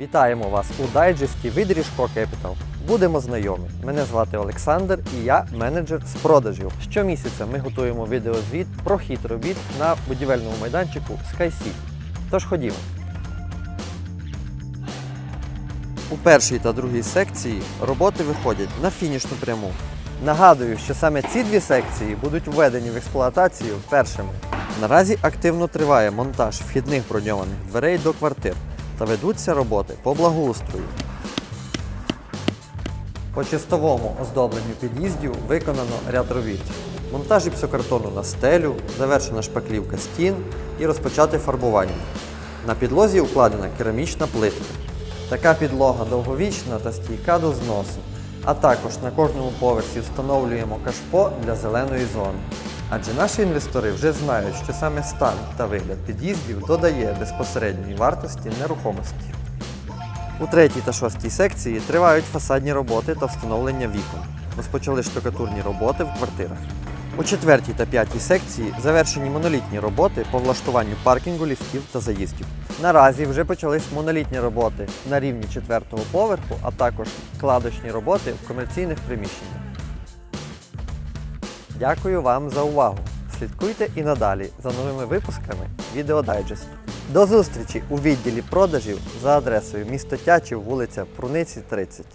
Вітаємо вас у дайджесті від Ріжко. Будемо знайомі. Мене звати Олександр і я менеджер з продажів. Щомісяця ми готуємо відеозвіт про хід робіт на будівельному майданчику Sky. Тож ходімо. У першій та другій секції роботи виходять на фінішну пряму. Нагадую, що саме ці дві секції будуть введені в експлуатацію першими. Наразі активно триває монтаж вхідних броньованих дверей до квартир та ведуться роботи по благоустрою. По чистовому оздобленню під'їздів виконано ряд робіт. Монтаж гіпсокартону на стелю, завершена шпаклівка стін і розпочати фарбування. На підлозі укладена керамічна плитка. Така підлога довговічна та стійка до зносу. А також на кожному поверсі встановлюємо кашпо для зеленої зони. Адже наші інвестори вже знають, що саме стан та вигляд під'їздів додає безпосередньої вартості нерухомості. У третій та шостій секції тривають фасадні роботи та встановлення вікон. Розпочали штукатурні роботи в квартирах. У четвертій та п'ятій секції завершені монолітні роботи по влаштуванню паркінгу, ліфтів та заїздів. Наразі вже почались монолітні роботи на рівні четвертого поверху, а також кладочні роботи в комерційних приміщеннях. Дякую вам за увагу! Слідкуйте і надалі за новими випусками відеодайджесту. До зустрічі у відділі продажів за адресою місто Тячів, вулиця Пруниці, 30.